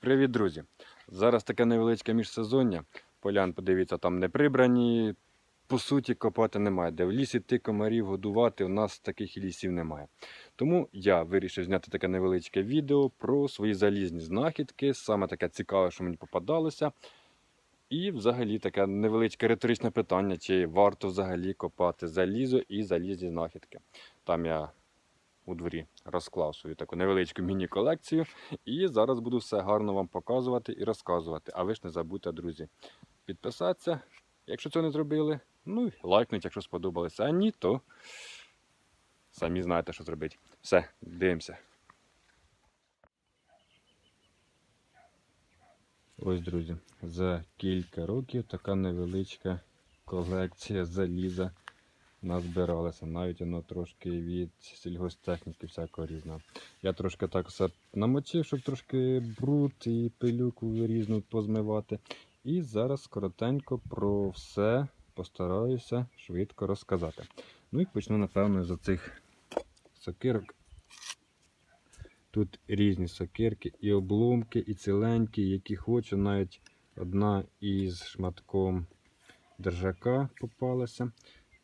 Привіт, друзі! Зараз таке невеличке міжсезоння. Полян, подивіться, там не прибрані. По суті, копати немає. Де в лісі ти комарів годувати, у нас таких лісів немає. Тому я вирішив зняти таке невеличке відео про свої залізні знахідки. Саме таке цікаве, що мені попадалося. І взагалі таке невеличке риторичне питання, чи варто взагалі копати залізо і залізні знахідки. Там я у дворі розклав свою таку невеличку міні-колекцію. І зараз буду все гарно вам показувати і розказувати. А ви ж не забудьте, друзі, підписатися, якщо цього не зробили. Ну і лайкнуть, якщо сподобалося. А ні, то самі знаєте, що зробити. Все, дивимося. Ось, друзі, за кілька років така невеличка колекція заліза назбиралася. Навіть воно трошки від сільгостехніки всякого різного. Я трошки так все намочив, щоб трошки бруд і пилюку різну позмивати. І зараз коротенько про все постараюся швидко розказати. Ну і почну, напевно, з цих сокирок. Тут різні сокирки, і обломки, і ціленькі, які хочу. Навіть одна із шматком держака попалася.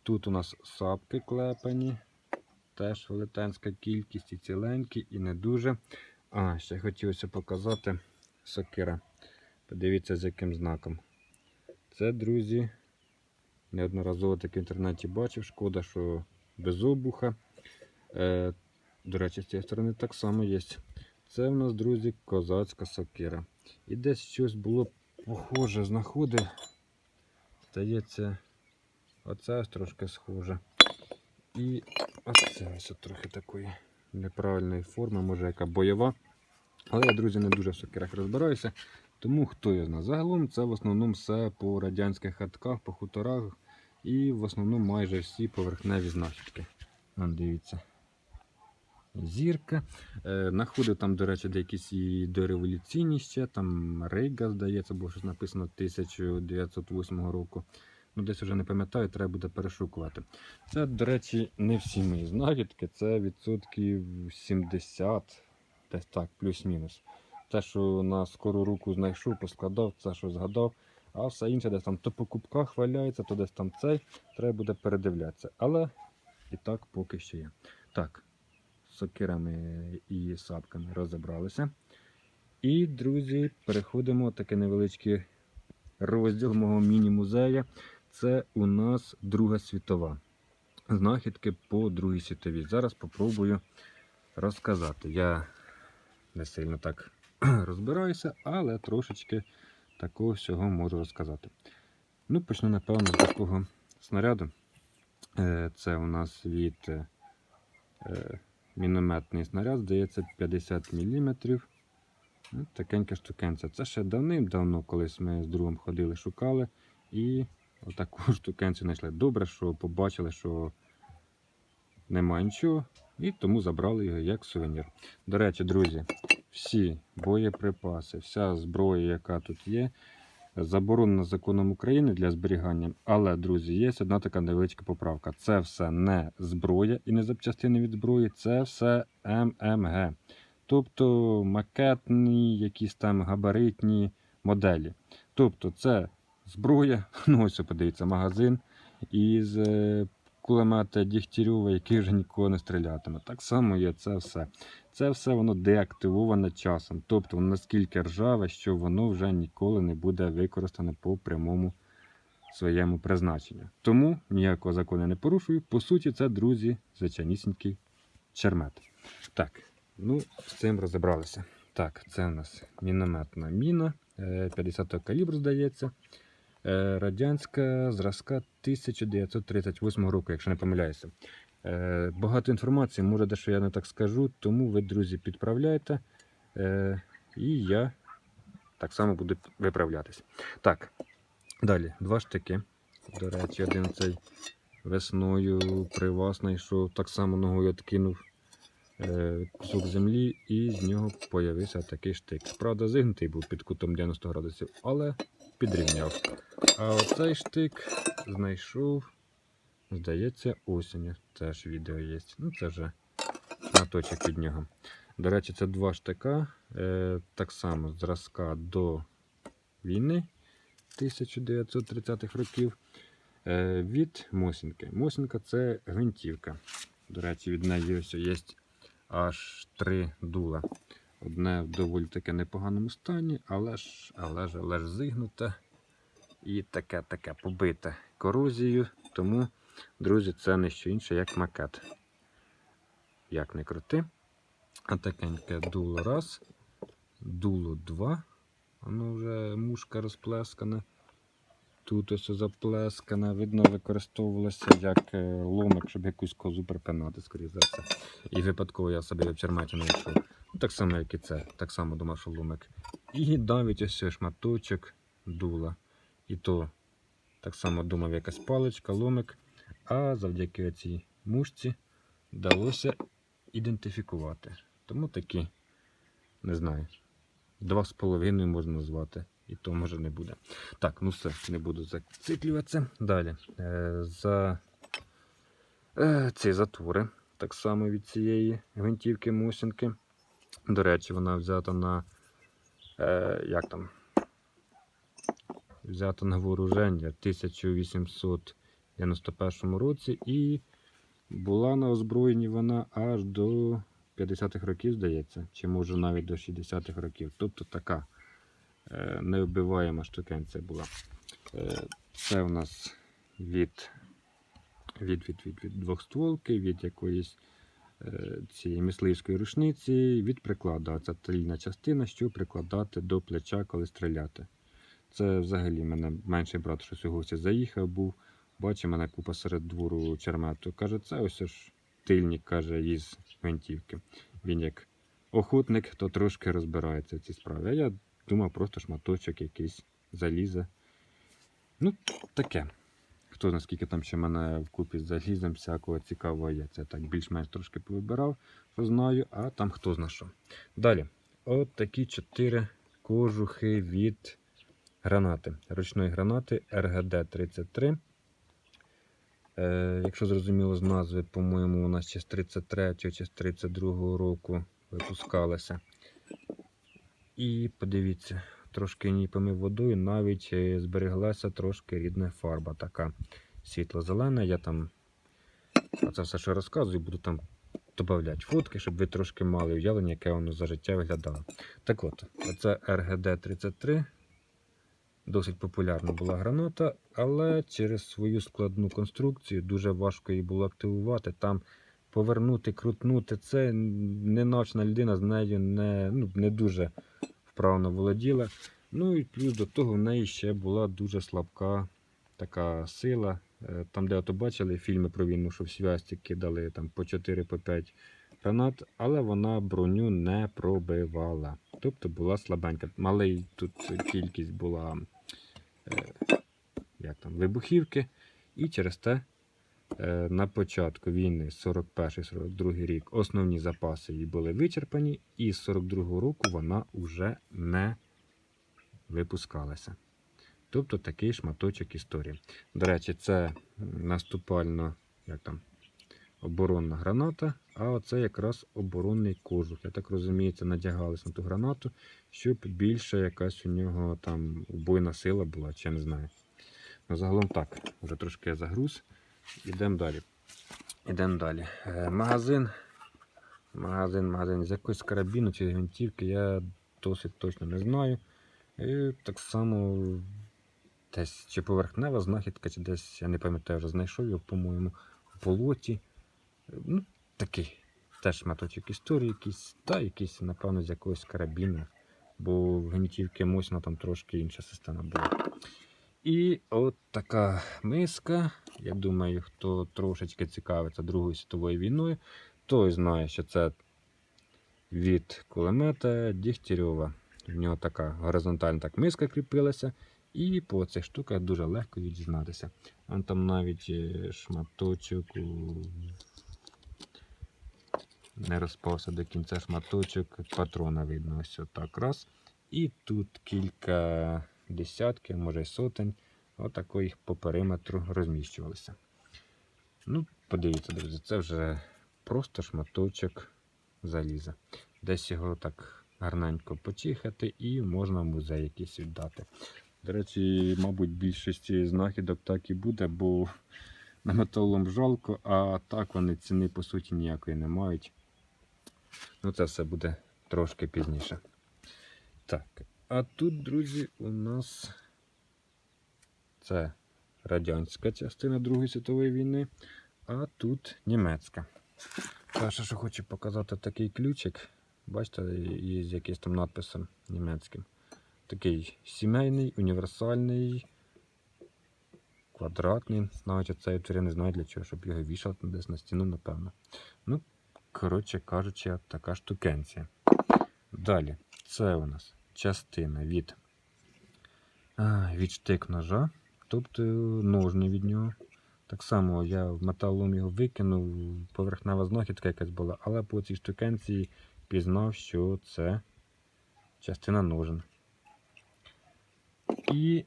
Тут у нас сапки клепані, теж велетенська кількість і ціленькі, і не дуже. А, ще хотілося показати сокира. Подивіться, з яким знаком. Це, друзі, неодноразово таке в інтернеті бачив. Шкода, що без обуха. Е, до речі, з цієї сторони так само є. Це в нас, друзі, козацька сокира. І десь щось було похоже, знаходив. Здається, оце трошки схоже. І оце ось трохи такої неправильної форми, може яка бойова. Але я, друзі, не дуже в сокирах розбираюся. Тому хто я знає. Загалом це в основному все по радянських хатках, по хуторах. І в основному майже всі поверхневі знахідки. Вон, дивіться. Зірка. Е, Находив там, до речі, деякісь і дореволюційні ще, там Рейга, здається, було щось написано 1908 року. Ну, десь вже не пам'ятаю, треба буде перешукувати. Це, до речі, не всі мої знахідки, це відсотків 70, десь так, плюс-мінус. Те, що на скору руку знайшов, поскладав, це що згадав, а все інше десь там то по кубках валяється, то десь там цей, треба буде передивлятися. Але і так поки що є. Так, з сокирами і сапками розібралися. І, друзі, переходимо в такий невеличкий розділ мого міні-музею. Це у нас Друга світова. Знахідки по Другій світовій. Зараз спробую розказати. Я не сильно так розбираюся, але трошечки такого всього можу розказати. Ну, почну, напевно, з такого снаряду. Е, Це у нас від е, е, мінометний снаряд, здається, 50 мм. Ну, Такенька штукенця. Це ще давним-давно, колись ми з другом ходили, шукали. І отаку штукенцю знайшли. Добре, що побачили, що немає нічого, і тому забрали його як сувенір. До речі, друзі, всі боєприпаси, вся зброя, яка тут є, заборонена законом України для зберігання. Але, друзі, є одна така невеличка поправка. Це все не зброя і не запчастини від зброї, це все ММГ. Тобто макетні, якісь там габаритні моделі. Тобто це зброя, ну ось подивіться, магазин із е, кулемета Дігтярьова, який вже нікого не стрілятиме. Так само є це все. Це все воно деактивоване часом. Тобто воно наскільки ржаве, що воно вже ніколи не буде використане по прямому своєму призначенню. Тому ніякого закону не порушую. По суті, це, друзі, звичайнісінький чермет. Так, ну з цим розібралися. Так, це у нас мінометна міна е, 50-го калібру, здається. Е, Радянська зразка 1938 року, якщо не помиляюся. Е, Багато інформації, може, дещо я не так скажу, тому ви, друзі, підправляйте. Е, І я так само буду виправлятись. Так, далі, два штики. До речі, один цей весною при вас знайшов, так само ногою откинув е, кусок землі, і з нього появився такий штик. Правда, зигнутий був під кутом 90 градусів, але підрівняв. А оцей штик знайшов, здається, осінню. Теж відео є. Ну, це вже шматочок від нього. До речі, це два штика, е, так само зразка до війни 1930-х років. Е, від Мосінки. Мосінка це гвинтівка. До речі, від неї ось є аж три дула. Одне в доволі таки непоганому стані, але ж, але ж, але ж зигнуте і таке таке побите корозією. Тому, друзі, це не що інше, як макет. Як не крути. А такеньке дуло раз, дуло два. Воно вже мушка розплескана. Тут ось заплескана, видно, використовувалося як е, ломик, щоб якусь козу припинати, скоріше за все. І випадково я собі в черметі знайшов. Ну, так само, як і це. Так само думав, що ломик. І навіть ось шматочок дула. І то так само думав, якась паличка, ломик. А завдяки цій мушці вдалося ідентифікувати. Тому такі, не знаю, два з половиною можна назвати. І то може не буде. Так, ну все, не буду зациклюватися. Далі. Е, за е, ці затвори, так само від цієї гвинтівки мусинки. До речі, вона взята на е, як там? Взята на вооруження в 1891 році і була на озброєнні вона аж до 50-х років, здається, чи може навіть до 60-х років. Тобто така е, невбиваєма штукенця була. Е, Це у нас від, від, від, від, від двохстволки, від якоїсь цієї мисливської рушниці, від прикладу. А Це тильна частина, що прикладати до плеча, коли стріляти. Це взагалі мене менший брат щось у заїхав, був. Бачив мене купа серед двору чермету. Каже, це ось ж тильник, каже, із гвинтівки. Він як охотник, то трошки розбирається в цій справі. А я думав, просто шматочок якийсь заліза. Ну, таке. Хто наскільки там ще в мене вкупі з залізом всякого цікавого є. Це так більш-менш трошки повибирав, що знаю, а там хто зна що. Далі, от такі чотири кожухи від гранати. Ручної гранати РГД-33. Е, якщо зрозуміло з назви, по-моєму, нас ще з 33 чи з 32 року випускалася. І подивіться, трошки її помив водою, навіть е, збереглася трошки рідна фарба, така світло-зелена. Я там це все, що розказую, буду там додавати фотки, щоб ви трошки мали уявлення, яке воно за життя виглядало. Так от, це РГД-33. Досить популярна була граната, але через свою складну конструкцію дуже важко її було активувати. Там повернути, крутнути. Це ненавчна людина з нею не, ну, не дуже вправно володіла. Ну і плюс до того в неї ще була дуже слабка така сила. Е, Там, де ото бачили фільми про війну, що в связці кидали там, по 4-5 гранат, але вона броню не пробивала. Тобто була слабенька. Малий тут кількість була е, як там, вибухівки, і через те на початку війни 41-42 рік основні запаси її були вичерпані, і з 42-го року вона вже не випускалася. Тобто такий шматочок історії. До речі, це наступально як там, оборонна граната, а оце якраз оборонний кожух. Я так розумію, це надягалось на ту гранату, щоб більше якась у нього там убойна сила була, чи я не знаю. Ну, загалом так, вже трошки загруз. Ідемо далі. Ідемо далі. Е, магазин. Магазин, магазин з якоїсь карабіну чи гвинтівки, я досить точно не знаю. І так само десь чи поверхнева знахідка, чи десь, я не пам'ятаю, вже знайшов його, по-моєму, в болоті. Ну, такий теж шматочок історії якийсь, та якийсь, напевно, з якогось карабіну, бо в гвинтівки Мосіна там трошки інша система була. І от така миска. Я думаю, хто трошечки цікавиться Другою світовою війною, той знає, що це від кулемета Дігтярьова. В нього така горизонтальна так миска кріпилася, і по цих штуках дуже легко відізнатися. А там навіть е, шматочок не розпався до кінця шматочок патрона видно. Ось отак раз. І тут кілька десятків, може й сотень. Отако їх по периметру розміщувалися. Ну, подивіться, друзі, це вже просто шматочок заліза. десь його так гарненько почихати і можна в музей якийсь віддати. До речі, мабуть, більшості знахідок так і буде, бо на металолом жалко, а так вони ціни по суті ніякої не мають. Ну, це все буде трошки пізніше. Так, а тут, друзі, у нас це радянська частина Другої світової війни, а тут німецька. Перше, що хочу показати такий ключик. Бачите, із якимось там надписом німецьким. Такий сімейний, універсальний, квадратний. Навіть оцей я не знаю для чого, щоб його вішати десь на стіну, напевно. Ну, коротше кажучи, така штукенція. Далі, це у нас частина від, від штик ножа, тобто ножні від нього. Так само я в металолом його викинув, поверхнева знахідка якась була, але по цій штукенції пізнав, що це частина ножен. І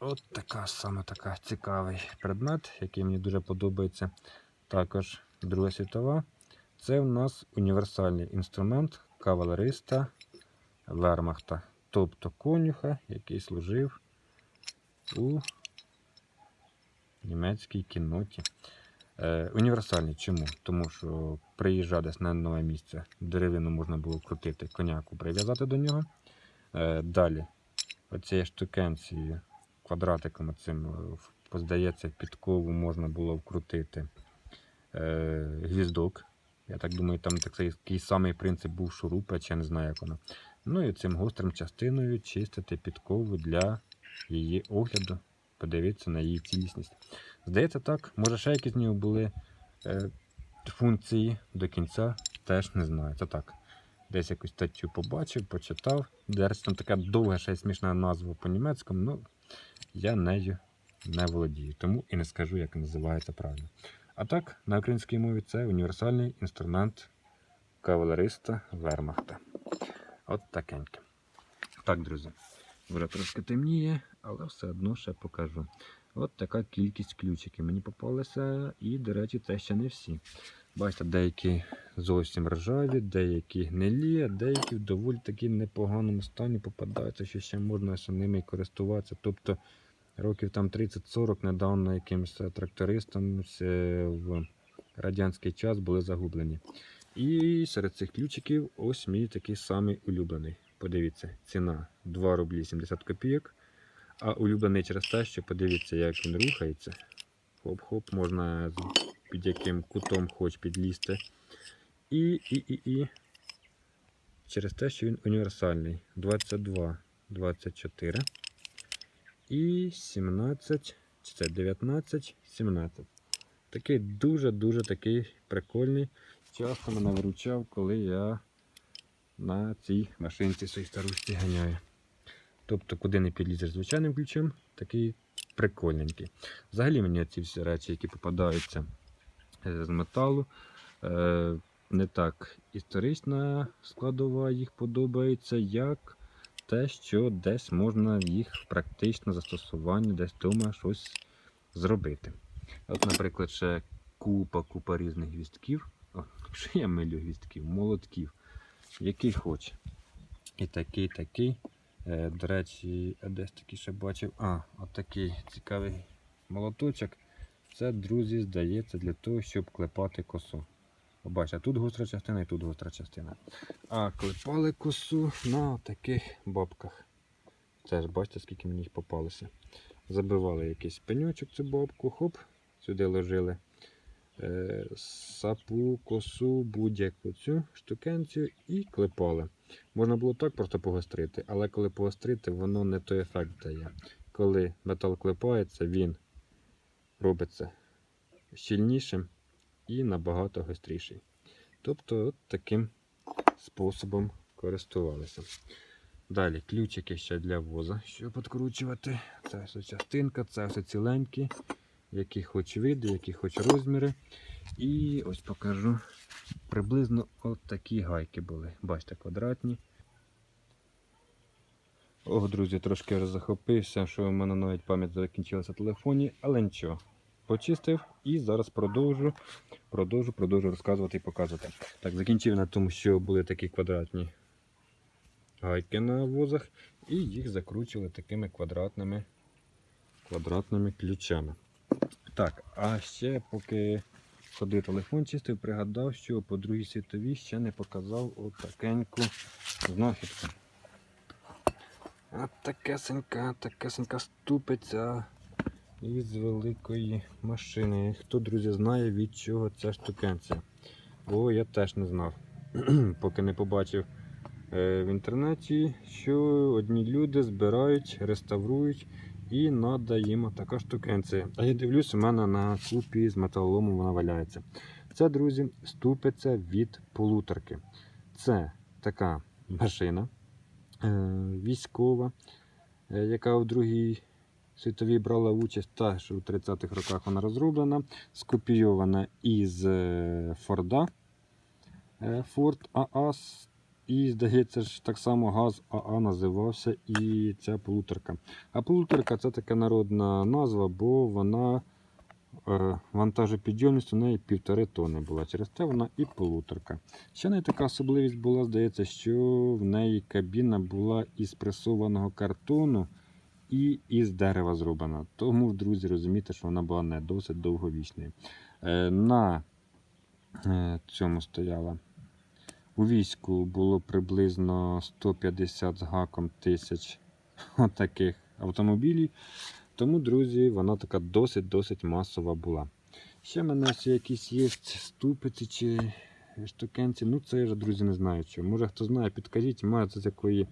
от така саме така цікавий предмет, який мені дуже подобається. Також Друга світова. Це у нас універсальний інструмент кавалериста Вермахта, тобто конюха, який служив у німецькій кінноті. Е, універсальний чому? Тому що приїжджав десь на нове місце, деревину можна було крутити, коняку прив'язати до нього. Е, далі, оцією штукенцією, квадратиком цим, е, здається, підкову можна було вкрутити е, гвіздок. Я так думаю, там такий самий принцип був шурупа, чи я не знаю, як воно. Ну і цим гострим частиною чистити підкову для її огляду, подивитися на її цілісність. Здається, так, може ще якісь в нього були е, функції до кінця, теж не знаю. Це так. Десь якусь статтю побачив, почитав. Десь там така довга ще й смішна назва по-німецькому, ну я нею не володію, тому і не скажу, як називається правильно. А так, на українській мові це універсальний інструмент кавалериста Вермахта. От такеньке. Так, друзі, вже трошки темніє, але все одно ще покажу. От така кількість ключиків мені попалася, і, до речі, це ще не всі. Bачите, деякі зовсім ржаві, деякі гнилі, а деякі в доволі таки непоганому стані попадаються, що ще можна ще ними користуватися. Тобто років там 30-40 недавно якимось трактористам е, в радянський час були загублені. І серед цих ключиків ось мій такий самий улюблений. Подивіться, ціна 2 рублі 70 копійок. А улюблений через те, що подивіться, як він рухається. Хоп-хоп, можна під яким кутом хоч підлізти. І, і, і, і. Через те, що він універсальний. 22, 24. І 17, чи це 19, 17. Такий дуже-дуже такий прикольний. Часто мене виручав, коли я на цій машинці своїй старушці ганяю. Тобто, куди не підлізеш звичайним ключем, такий прикольненький. Взагалі мені ці всі речі, які попадаються е, з металу, е, не так історична складова їх подобається, як те, що десь можна їх в практичне застосування, десь вдома щось зробити. От, наприклад, ще купа, купа різних гвістків. О, що я милю гвістків, молотків, який хоче. І такий, такий. Е, До речі, десь такий ще бачив. А, от цікавий молоточок. Це, друзі, здається, для того, щоб клепати косу. Побачите, тут гостра частина і тут гостра частина. А клепали косу на таких бабках. Теж бачите, скільки мені їх попалося. Забивали якийсь пеньочок цю бабку, хоп, сюди ложили сапу, косу, будь-яку цю штукенцію і клепали. Можна було так просто погострити, але коли погострити, воно не той ефект дає. Коли метал клепається, він робиться щільнішим і набагато гостріший. Тобто от таким способом користувалися. Далі ключики ще для воза, щоб підкручувати. Це все частинка, це все ціленькі, які хоч види, які хоч розміри. І ось покажу. Приблизно от гайки були. Бачите, квадратні. Ох, друзі, трошки роззахопився, що в мене навіть пам'ять закінчилася в телефоні, але нічого. почистив і зараз продовжу, продовжу, продовжу розказувати і показувати. Так, закінчив на тому, що були такі квадратні гайки на возах, і їх закручували такими квадратними, квадратними ключами. Так, а ще поки ходив телефон чистив, пригадав, що по Другій світовій ще не показав отакеньку знахідку. От такесенька, такесенька ступиця із великої машини. Хто, друзі, знає, від чого ця штукенція? Бо я теж не знав, поки не побачив е, в інтернеті, що одні люди збирають, реставрують і надо їм така штукенція. А я дивлюсь, у мене на купі з металолому вона валяється. Це, друзі, ступиця від полуторки. Це така машина е, військова, е, яка в Другій світовій брала участь, та що у 30-х роках вона розроблена, скопійована із е, Форда е, Ford АА. І, здається ж, так само газ АА називався і ця полуторка. А полуторка це така народна назва, бо вона е, вантажопідйомність у неї півтори тонни була. Через те вона і полуторка. Ще не така особливість була, здається, що в неї кабіна була із пресованого картону і із дерева зроблена. Тому, друзі, розумієте, що вона була не досить довговічною. Е, на е, цьому стояла. У війську було приблизно 150 з гаком тисяч таких автомобілів. Тому, друзі, вона така досить-досить масова була. Ще в мене ось якісь є ступиці чи штукенці. Ну, це я вже, друзі, не знаю що. Може хто знає, підкажіть, має це з якої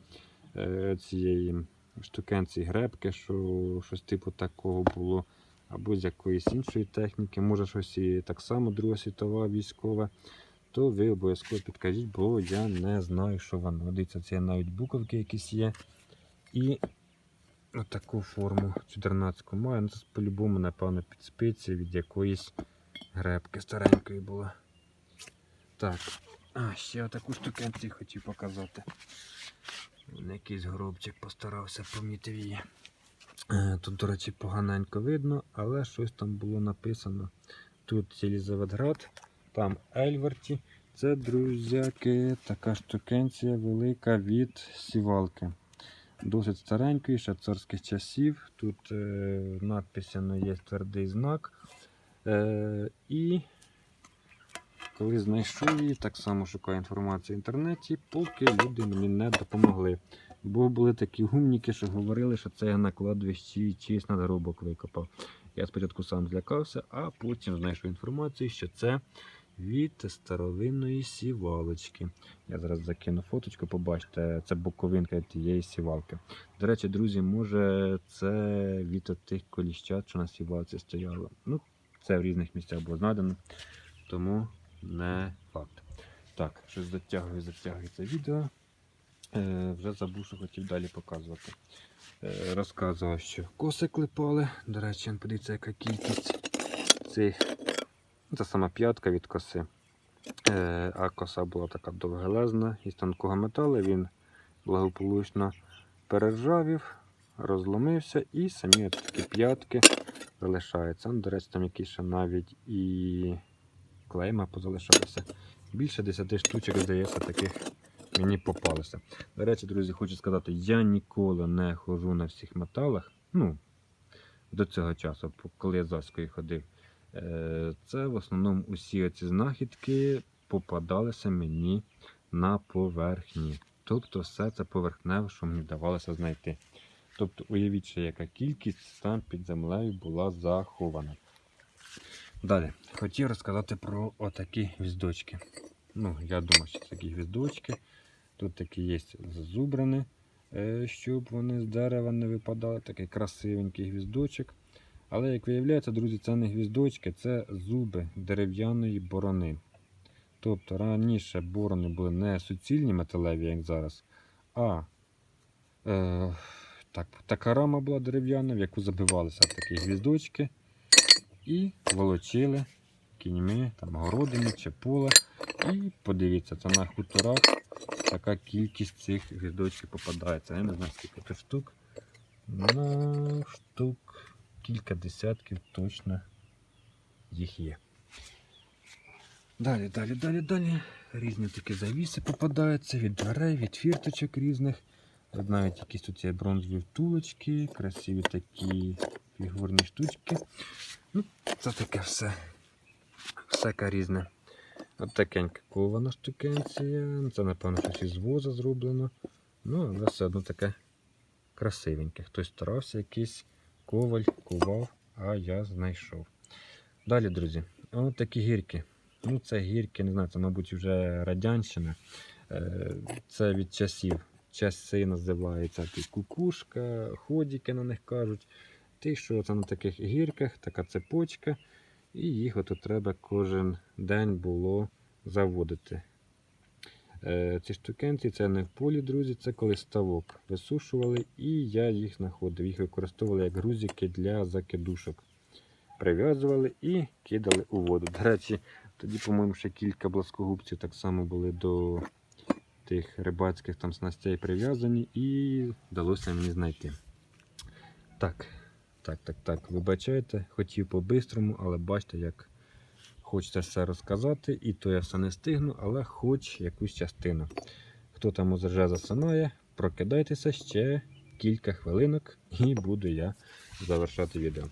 е, цієї штукенці гребки, що щось типу такого було. Або з якоїсь іншої техніки, може щось і так само Друга світова військова то ви обов'язково підкажіть, бо я не знаю, що воно. Дивіться, це навіть буковки якісь є. І отаку форму 14 маю. Ну, Це по-любому, напевно, під спиці від якоїсь гребки старенької була. Так, а, ще отаку штукенцію хотів показати. Якийсь гробчик постарався помітив її. Е, Тут, до речі, поганенько видно, але щось там було написано. Тут Єлізаветград, там Ельверті. Це, друзяки, така штукенція велика від сівалки. Досить старенької, ще царських часів. Тут е, написано є твердий знак. Е, і коли знайшов її, так само шукаю інформацію в інтернеті, поки люди мені не допомогли. Бо були такі гумніки, що говорили, що це я на кладовищі чиїсь надгробок викопав. Я спочатку сам злякався, а потім знайшов інформацію, що це від старовинної сівалочки. Я зараз закину фоточку, побачите, це боковинка тієї сівалки. До речі, друзі, може це від тих коліщат, що на сівалці стояло. Ну, це в різних місцях було знайдено, тому не факт. Так, щось затягую, затягую це відео. Е, вже забув, що хотів далі показувати. Е, розказував, що коси клепали. До речі, подивіться, яка кількість цих. Це сама п'ятка від коси. Е, а коса була така довгелезна із тонкого металу. Він благополучно перержавів, розломився і самі такі п'ятки залишаються. Ну, До речі, там якісь ще навіть і клейма позалишалися. Більше 10 штучок, здається, таких мені попалося. До речі, друзі, хочу сказати, я ніколи не ходжу на всіх металах. Ну, до цього часу, коли я з Аською ходив. Е, Це в основному усі ці знахідки попадалися мені на поверхні. Тобто все це поверхневе, що мені вдавалося знайти. Тобто, уявіть, що яка кількість там під землею була захована. Далі, хотів розказати про отакі гвіздочки. Ну, я думаю, що такі гвіздочки. Тут такі є зазубрані, е, щоб вони з дерева не випадали. Такий красивенький гвіздочок. Але, як виявляється, друзі, це не гвіздочки, це зуби дерев'яної борони. Тобто раніше борони були не суцільні металеві, як зараз, а е, так, така рама була дерев'яна, в яку забивалися такі гвіздочки і волочили кіньми, там, городами чи поле. І подивіться, це на хуторах така кількість цих гвіздочків попадається. Я не знаю, скільки тут штук. Ну, штук кілька десятків точно їх є. Далі, далі, далі, далі. Різні такі завіси попадаються від дверей, від фірточок різних. Навіть якісь тут є бронзові втулочки, красиві такі фігурні штучки. Ну, це таке все. Всяке різне. От такенька кована штукенція. Це, напевно, щось із воза зроблено. Ну, але все одно таке красивеньке. Хтось старався, якийсь коваль кував, а я знайшов. Далі, друзі, от такі гірки. Ну, це гірки, не знаю, це, мабуть, вже радянщина. Е, Це від часів. Часи називаються кукушка, ходіки на них кажуть. Ти що це на таких гірках, така цепочка, і їх ото треба кожен день було заводити. Е, Ці штукенці це не в полі, друзі, це коли ставок висушували, і я їх знаходив. Їх використовували як грузики для закидушок. Прив'язували і кидали у воду. До речі, тоді, по-моєму, ще кілька блоскогубців так само були до тих рибацьких там снастей прив'язані, і вдалося мені знайти. Так, так, так, так. Вибачайте, хотів по-бистрому, але бачите, як хочеться все розказати, і то я все не стигну, але хоч якусь частину. Хто там уже засинає, прокидайтеся ще кілька хвилинок, і буду я завершати відео.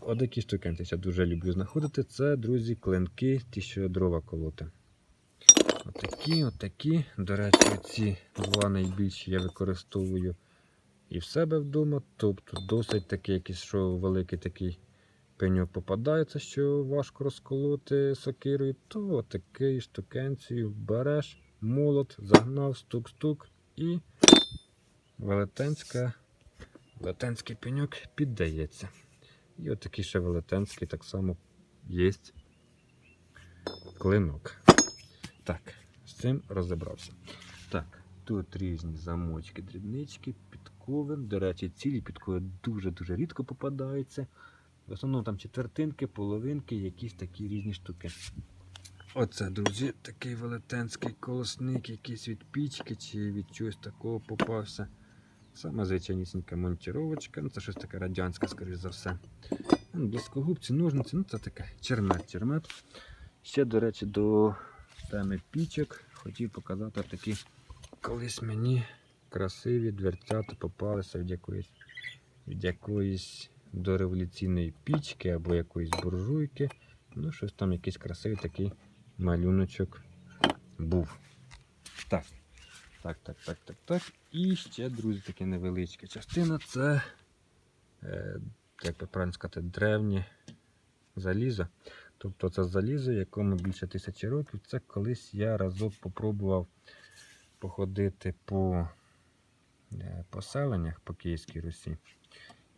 Отакі штукенти я дуже люблю знаходити. Це, друзі, клинки, ті, що дрова колоти. Отакі, отакі. До речі, ці два найбільші я використовую і в себе вдома. Тобто досить такий, якийсь, що великий такий пеньок попадається, що важко розколоти сокирою, то такий штукенцію береш, молот, загнав, стук-стук і велетенська, велетенський пеньок піддається. І отакий ще велетенський так само є клинок. Так, з цим розібрався. Так, тут різні замочки, дрібнички, підкови. До речі, цілі підкови дуже-дуже рідко попадаються. В основному там четвертинки, половинки, якісь такі різні штуки. Оце, друзі, такий велетенський колосник, якийсь від пічки чи від чогось такого попався. Саме звичайнісінька монтіровочка, ну це щось таке радянське, скоріш за все. Ну, Блискогубці, ножниці, ну це таке чермет, чермет. Ще, до речі, до теми пічок хотів показати такі колись мені красиві дверцята попалися від якоїсь від якоїсь дореволюційної пічки або якоїсь буржуйки. Ну, щось там якийсь красивий такий малюночок був. Так. Так, так, так, так, так. І ще, друзі, таке невеличка частина це, е, як правильно сказати, древнє залізо. Тобто це залізо, якому більше тисячі років. Це колись я разок попробував походити по е, поселеннях по Київській Русі.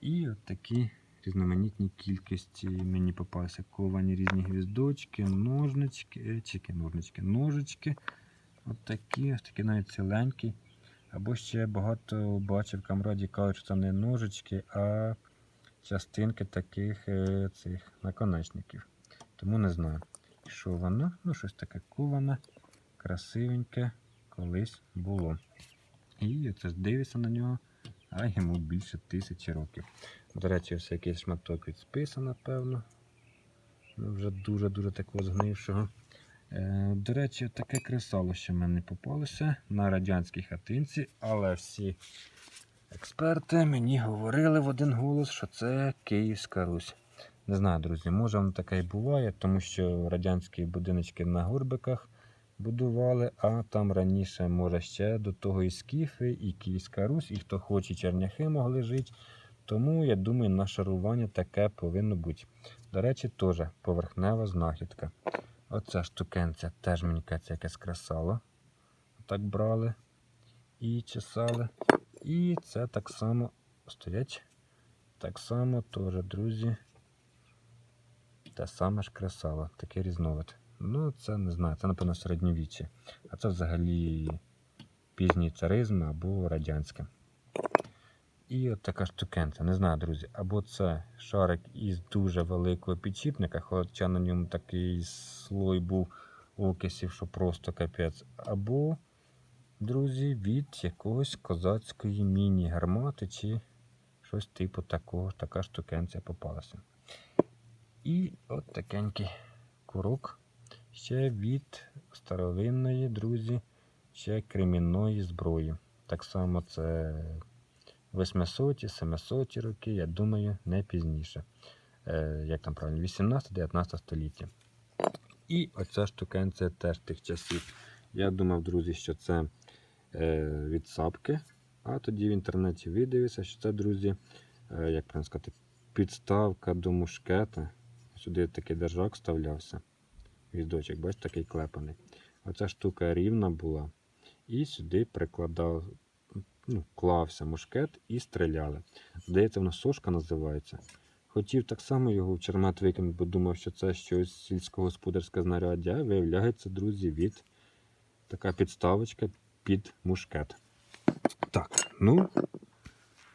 І от такі різноманітні кількості мені попалися ковані різні гвіздочки, ножнички, е, чики, ножнички, ножички. От такі, ось такі навіть ціленькі. Або ще багато бачив камраді кажуть, що це не ножички, а частинки таких е, цих наконечників. Тому не знаю, що воно. Ну, щось таке коване, красивеньке колись було. І це ж дивишся на нього, а йому більше тисячі років. До речі, ось якийсь шматок від списа, напевно. Ну, Вже дуже-дуже такого згнившого. Е, До речі, таке кресало ще в мене попалося на радянській хатинці, але всі експерти мені говорили в один голос, що це Київська Русь. Не знаю, друзі, може воно таке і буває, тому що радянські будиночки на горбиках будували, а там раніше, може, ще до того і Скіфи, і Київська Русь, і хто хоче, черняхи могли жити. Тому я думаю, нашарування таке повинно бути. До речі, теж поверхнева знахідка. Оця штукенця теж мені кажеться якесь кресало. Так брали і чесали. І це так само стоять. Так само теж, друзі. Те саме ж кресало, таке різновид. Ну, це не знаю, це, напевно, середньовіччя. А це взагалі пізній царизм або радянське. І от така штукенця. Не знаю, друзі, або це шарик із дуже великого підчіпника, хоча на ньому такий слой був окисів, що просто капець. Або, друзі, від якогось козацької міні-гармати чи щось типу такого, така штукенця попалася. І от такенький курок. Ще від старовинної, друзі, ще кремінної зброї. Так само це 800 700 роки, я думаю, не пізніше. Е, як там правильно, 18-19 століття. І оця штукенція теж тих часів. Я думав, друзі, що це е, від сапки, а тоді в інтернеті видивився, що це, друзі, е, як правильно сказати, підставка до мушкета. Сюди такий держак вставлявся. Гвіздочок, бачите, такий клепаний. Оця штука рівна була. І сюди прикладав, ну, клався мушкет і стріляли. Здається, воно сошка називається. Хотів так само його в чермет викинути, бо думав, що це щось сільськогосподарське знаряддя, виявляється, друзі, від така підставочка під мушкет. Так, ну,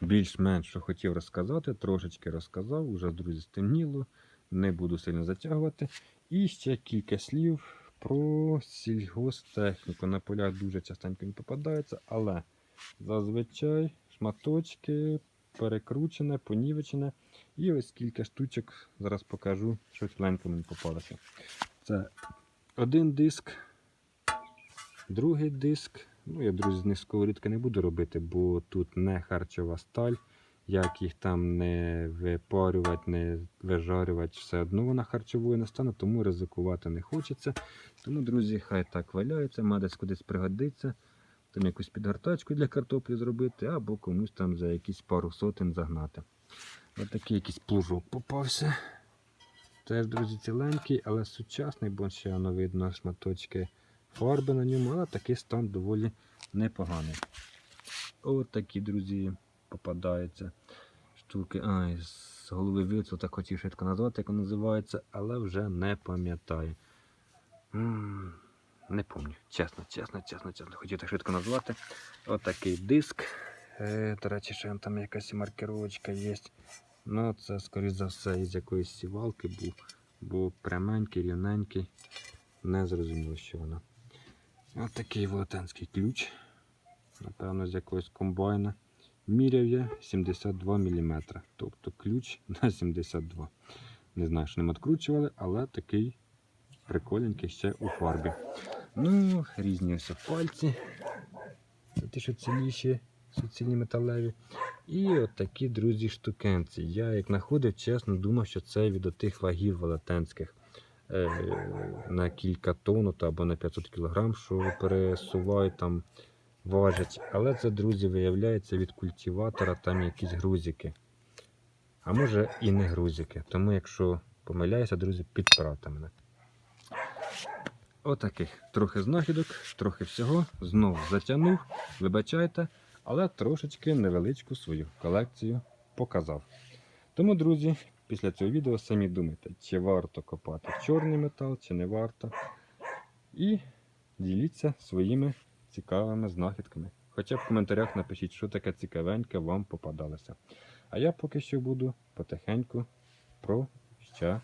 більш-менш, що хотів розказати, трошечки розказав, уже, друзі, стемніло, не буду сильно затягувати. І ще кілька слів про сільгостехніку. На полях дуже частенько він попадається, але зазвичай шматочки перекручене, понівечене. І ось кілька штучок, зараз покажу, що ціленько мені попалося. Це один диск, другий диск. Ну, я, друзі, з них сковорідки не буду робити, бо тут не харчова сталь. Як їх там не випарювати, не вижарювати, все одно вона харчовою не стане, тому ризикувати не хочеться. Тому, друзі, хай так валяється, мадець кудись пригодиться, там якусь підгортачку для картоплі зробити, або комусь там за якісь пару сотень загнати. Ось такий якийсь плужок попався. Теж, друзі, ціленький, але сучасний, бо ще воно видно шматочки фарби на ньому, але такий стан доволі непоганий. Ось такі, друзі, попадаються штуки. Ай, з голови вилетіло, так хотів швидко назвати, як воно називається, але вже не пам'ятаю. Не пам'ятаю. Чесно, чесно, чесно, чесно. Хотів так швидко назвати. Ось такий диск. Е, До речі, ще там якась маркировочка є. Ну, це, скоріш за все, із якоїсь сівалки був, бо пряменький, рівненький. Не зрозуміло, що воно. Ось такий велетенський ключ. Напевно, з якогось комбайна. Міряв я 72 мм. Тобто ключ на 72. Не знаю, що ним відкручували, але такий приколенький ще у фарбі. Ну, різні ось пальці. Це ті, що ціліші, суцільні металеві. І от такі, друзі, штукенці. Я як знаходив, чесно, думав, що це від отих вагів велетенських е, на кілька тонн або на 500 кг, що пересувають там, важать. Але це, друзі, виявляється від культиватора там якісь грузики. А може і не грузики. Тому якщо помиляюся, друзі, підправте мене. Отаких трохи знахідок, трохи всього. Знову затягнув, вибачайте, але трошечки невеличку свою колекцію показав. Тому, друзі, після цього відео самі думайте, чи варто копати чорний метал, чи не варто. І діліться своїми цікавими знахідками. Хоча в коментарях напишіть, що таке цікавеньке вам попадалося. А я поки що буду потихеньку прощатися.